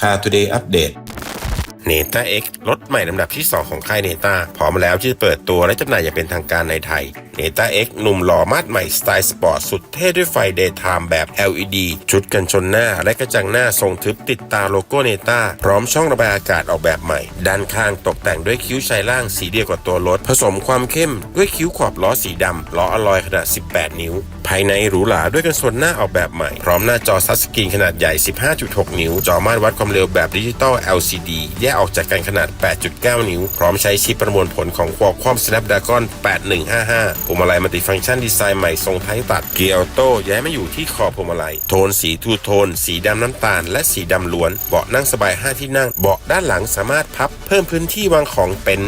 พา Today อัปเดตเนต้า X รถใหม่ลำดับที่ 2 ของค่ายเนต้าพร้อมแล้วที่จะเปิดตัวและจำหน่ายอย่างเป็นทางการในไทย เนต้า X หนุ่มหล่อมาดใหม่สไตล์สปอร์ตสุดเท่ด้วยไฟ Daytime แบบ LED ชุดกันชนหน้าและกระจังหน้าทรงทึบติดตาโลโก้เนต้าพร้อมช่องระบายอากาศออกแบบใหม่ ด้านข้างตกแต่งด้วยคิ้วชายล่างสีเดียวกับตัวรถ ผสมความเข้มด้วยคิ้วขอบล้อสีดำล้ออลอยขนาด 18 นิ้ว ภายในหรูหราด้วยกันชนหน้าออกแบบใหม่ พร้อมหน้าจอซัสกรีนขนาดใหญ่ 15.6 นิ้ว จอม่านวัดความเร็วแบบดิจิตอล LCD แยกออกจากกันขนาด 8.9 นิ้ว พร้อมใช้ชิปประมวลผลของ Qualcomm Snapdragon 8155พวงมาลัยมัลติฟังก์ชันดีไซน์ใหม่ทรงท้ายตัดเกียร์ออโต้ย้ายมาอยู่ที่ขอบพวงมาลัย โทนสีทูโทน สีดำน้ำตาล และสีดำล้วน เบาะนั่งสบาย 5 ที่นั่ง เบาะด้านหลังสามารถพับเพิ่มพื้นที่วางของเป็น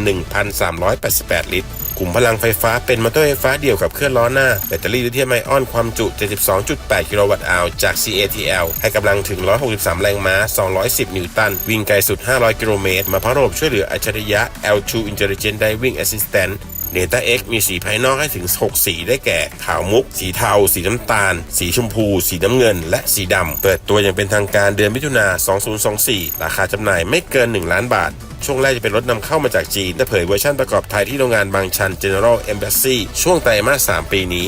1,388 ลิตรกลุ่มพลังไฟฟ้าเป็นมอเตอร์ไฟฟ้าเดี่ยวกับเครื่องล้อหน้า แบตเตอรี่ลิเธียมไอออนความจุ 72.8 กิโลวัตต์อาวจาก CATL ให้กำลังถึง 163 แรงม้า 210 นิวตัน วิ่งไกลสุด 500 กิโลเมตร มาพร้อมระบบช่วยเหลืออัจฉริยะ L2 Intelligent Driving Assistant เนต้า X มีสีภายนอกให้ถึง 6 สีได้แก่ ขาวมุก สีเทา สีน้ำตาล สีชมพู สีน้ำเงิน และสีดำ เปิดตัวอย่างเป็นทางการเดือนมิถุนา 2024 ราคาจำหน่ายไม่เกิน 1 ล้านบาทช่วงแรกจะเป็นรถนำเข้ามาจากจีนและเผยเวอร์ชันประกอบไทยที่โรงงานบางชัน General Embassy ช่วงไตรมาส 3 ปีนี้